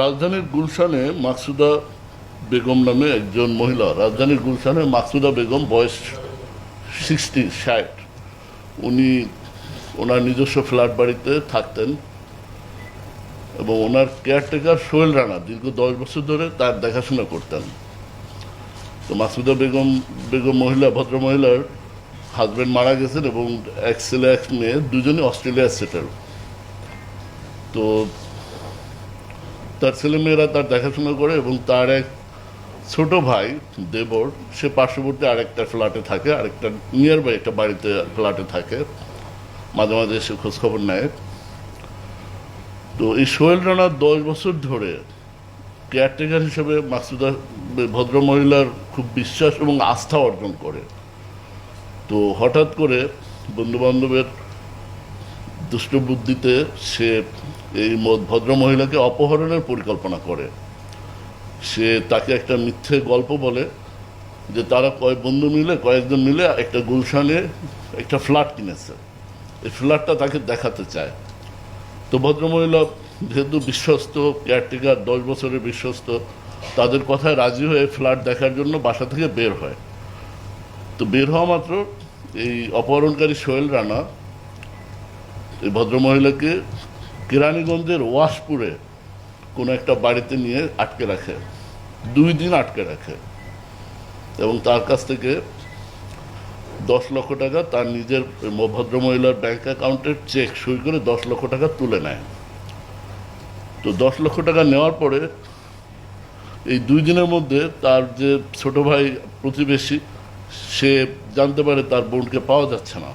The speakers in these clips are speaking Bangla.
রাজধানীর গুলশানে মাকসুদা বেগম নামে একজন মহিলা, রাজধানীর গুলশানে মাকসুদা বেগম বয়স সিক্সটি ষাট। উনি ওনার নিজস্ব ফ্ল্যাট বাড়িতে থাকতেন এবং ওনার কেয়ারটেকার সোহেল রানা দীর্ঘ দশ বছর ধরে তার দেখাশোনা করতেন। তো মাসুদা বেগম বেগম মহিলা, ভদ্র মহিলার হাজব্যান্ড মারা গেছেন এবং এক ছেলে, এক মেয়ে দুজনে অস্ট্রেলিয়া সেটেল। তো তার ছেলেমেয়েরা তার দেখাশোনা করে এবং তার এক ছোট ভাই, দেবর, সে পার্শ্ববর্তী আরেকটা ফ্ল্যাটে থাকে, আরেকটা নিয়ার বাই একটা বাড়িতে ফ্ল্যাটে থাকে। মাঝে মাঝে এসে খোঁজখবর নেয়। তো এই সোহেল রানা দশ বছর ধরে কেয়ারটেকার হিসেবে মাসুদা ভদ্রমহিলার খুব বিশ্বাস এবং আস্থা অর্জন করে। তো হঠাৎ করে বন্ধু বান্ধবের দুষ্ট বুদ্ধিতে সে এই ভদ্র মহিলাকে অপহরণের পরিকল্পনা করে। সে তাকে একটা মিথ্যে গল্প বলে যে তারা কয়েক বন্ধু মিলে, কয়েকজন মিলে একটা গুলশানে একটা ফ্ল্যাট কিনেছে। এই ফ্ল্যাটটা তাকে দেখাতে চায়। তো ভদ্রমহিলা যেহেতু বিশ্বস্ত, কেয়ারটেকার, দশ বছরের বিশ্বস্ত, তাদের কথায় রাজি হয়ে ফ্ল্যাট দেখার জন্য বাসা থেকে বের হয়। তো বের হওয়া মাত্র এই অপহরণকারী সোহেল রানা এই ভদ্রমহিলাকে কেরানীগঞ্জের ওয়াশপুরে কোনো একটা বাড়িতে নিয়ে আটকে রাখে, দুই দিন আটকে রাখে। এবং তার কাছ থেকে দশ লক্ষ টাকা তার নিজের ভদ্রমহিলার ব্যাংক অ্যাকাউন্টের চেক সই করে দশ লক্ষ টাকা তুলে নেয়। তো দশ লক্ষ টাকা নেওয়ার পরে এই দুই দিনের মধ্যে তার যে ছোট ভাই প্রতিবেশী, সে জানতে পারে তার বোনকে পাওয়া যাচ্ছে না।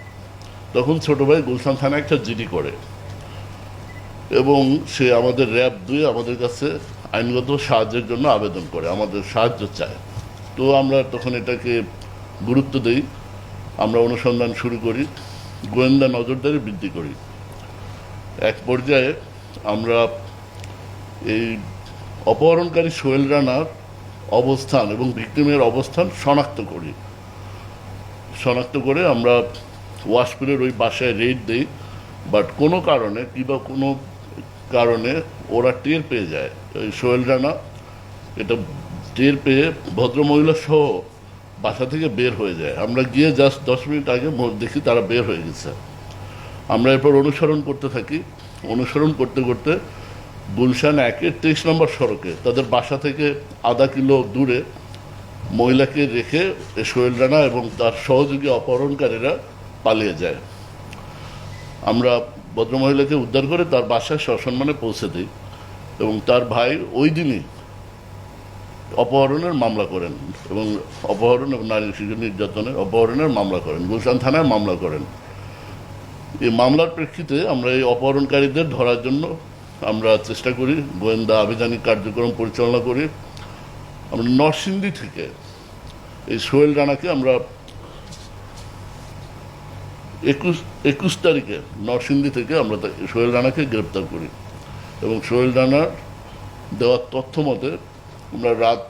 তখন ছোট ভাই গুলশান থানায় একটা জিডি করে। এবং সে আমাদের র্যাব দুই আমাদের কাছে আইনগত সাহায্যের জন্য আবেদন করে, আমাদের সাহায্য চায়। তো আমরা তখন এটাকে গুরুত্ব দিই। আমরা অনুসন্ধান শুরু করি, গোয়েন্দা নজরদারি বৃদ্ধি করি। এক পর্যায়ে আমরা এই অপহরণকারী সোহেল রানার অবস্থান এবং ভিক্টিমের অবস্থান শনাক্ত করি। শনাক্ত করে আমরা ওয়াশপুরের ওই বাসায় রেড দিই বাট কোনো কারণে কিংবা কোনো কারণে ওরা টের পেয়ে যায়। ওই সোহেল রানা, এটা টের পেয়ে ভদ্রমহিলা সহ বাসা থেকে বের হয়ে যায়। আমরা গিয়ে জাস্ট দশ মিনিট আগে দেখি তারা বের হয়ে গেছে। আমরা এরপর অনুসরণ করতে থাকি। অনুসরণ করতে করতে গুলশান একের তেইশ নম্বর সড়কে, তাদের বাসা থেকে আধা কিলো দূরে মহিলাকে রেখে সোহেল রানা এবং তার সহযোগী অপহরণকারীরা পালিয়ে যায়। আমরা ভদ্রমহিলাকে উদ্ধার করে তার বাসায় সসম্মানে পৌঁছে দিই এবং তার ভাই ওই দিনই অপহরণের মামলা করেন এবং অপহরণ এবং নারী শিশু নির্যাতনের অপহরণের মামলা করেন, গুলশান থানায় মামলা করেন। এই মামলার প্রেক্ষিতে আমরা এই অপহরণকারীদের ধরার জন্য আমরা চেষ্টা করি, গোয়েন্দা আভিযানিক কার্যক্রম পরিচালনা করি। আমরা নরসিংদী থেকে এই সোহেল রানাকে আমরা একুশ একুশ তারিখে নরসিংদী থেকে আমরা সোহেল রানাকে গ্রেপ্তার করি। এবং সোহেল রানার দেওয়ার তথ্য মতে, আমরা রাত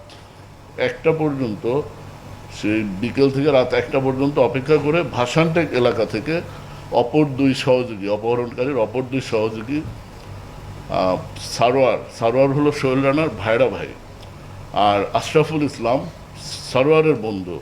একটা পর্যন্ত, সেই বিকেল থেকে রাত একটা পর্যন্ত অপেক্ষা করে ভাসানটেক এলাকা থেকে অপর দুই সহযোগী, অপহরণকারীর অপর দুই সহযোগী সারোয়ার সারোয়ার হলো সোহেল রানার ভাইরা ভাই। আর আশরাফুল ইসলাম, সারোয়ারের বন্ধু।